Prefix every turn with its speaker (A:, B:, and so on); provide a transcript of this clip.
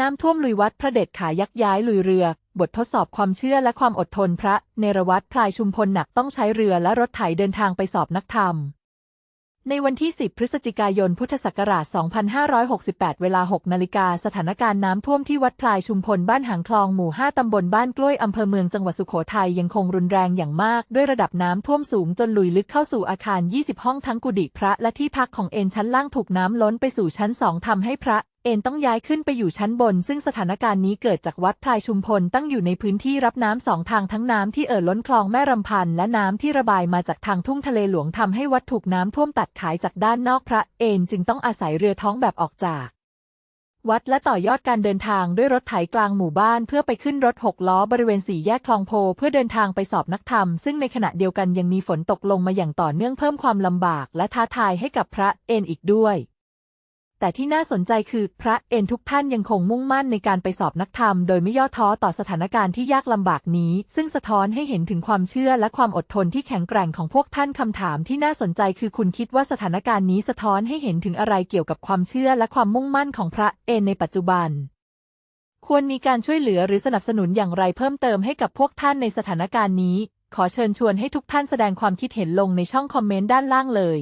A: น้ำท่วมลุยวัดพระเดชขายักย้ายลุยเรือ บททดสอบความเชื่อและความอดทนพระเนรวัตพลายชุมพลหนักต้องใช้เรือและรถไถเดินทางไปสอบนักธรรม ในวันที่ 10 พฤศจิกายนพุทธศักราช 2568 เวลา 6 นาฬิกาสถานการณ์น้ำท่วมที่วัดพลายชุมพลบ้านหางคลองหมู่ 5 ตำบลบ้านกล้วยอำเภอเมืองจังหวัดสุโขทัยยังคงรุนแรงอย่างมาก ด้วยระดับน้ำท่วมสูงจนลุยลึกเข้าสู่อาคาร 20 ห้องทั้งกุฏิพระและที่พักของเอนชั้นล่างถูกน้ำล้นไปสู่ชั้น 2ทำให้พระ เอนต้องย้ายขึ้นไปอยู่ชั้นบน ซึ่งสถานการณ์นี้เกิดจากวัดพลายชุมพลตั้งอยู่ในพื้นที่รับน้ำสองทางทั้งน้ำที่เอ่อล้นคลองแม่รำพันและน้ำที่ระบายมาจากทางทุ่งทะเลหลวงทำให้วัดถูกน้ำท่วมตัดขายจากด้านนอกพระเอนจึงต้องอาศัยเรือท้องแบบออกจากวัดและต่อยอดการเดินทางด้วยรถไถกลางหมู่บ้าน เพื่อไปขึ้นรถหกล้อบริเวณสี่แยกคลองโพ เพื่อเดินทางไปสอบนักธรรม ซึ่งในขณะเดียวกันยังมีฝนตกลงมาอย่างต่อเนื่องเพิ่มความลำบาก และท้าทายให้กับพระเอนอีกด้วย แต่ที่น่าสนใจคือพระเอนทุกท่านยังคงมุ่งมั่นในการไปสอบนักธรรม โดยไม่ย่อท้อต่อสถานการณ์ที่ยากลำบากนี้ ซึ่งสะท้อนให้เห็นถึงความเชื่อและความอดทนที่แข็งแกร่งของพวกท่านคำถามที่น่าสนใจคือคุณคิดว่าสถานการณ์นี้สะท้อนให้เห็นถึงอะไรเกี่ยวกับความเชื่อและความมุ่งมั่นของพระเอนในปัจจุบัน ควรมีการช่วยเหลือหรือสนับสนุนอย่างไรเพิ่มเติมให้กับพวกท่านในสถานการณ์นี้ ขอเชิญชวนให้ทุกท่านแสดงความคิดเห็นลงในช่องคอมเมนต์ด้านล่างเลย